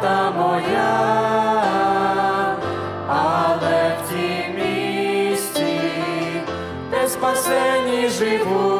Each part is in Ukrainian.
правда моя, але в тім місці, де спасені живуть.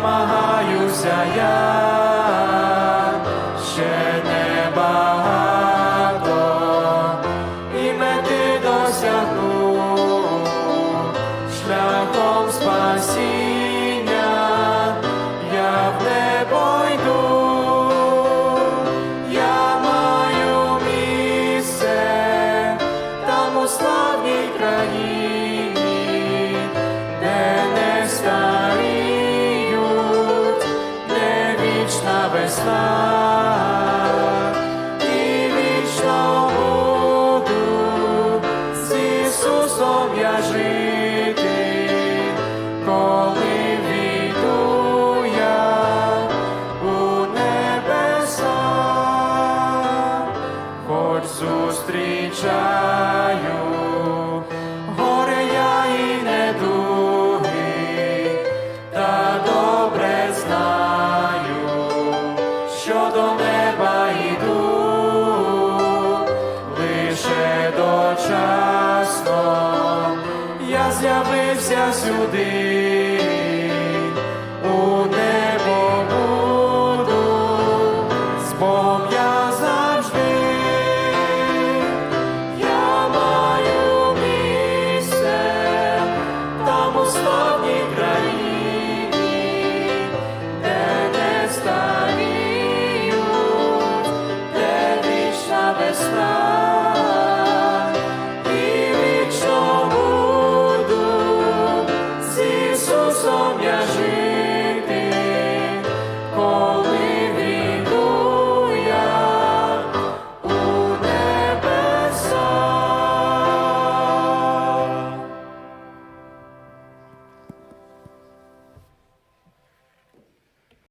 намагаюся я, ще небагато, і мети досягну шляхом спасіння, я в небо йду, я маю місце там у славній країні. Ісусом я жив. ще дочасно, я з'явився сюди.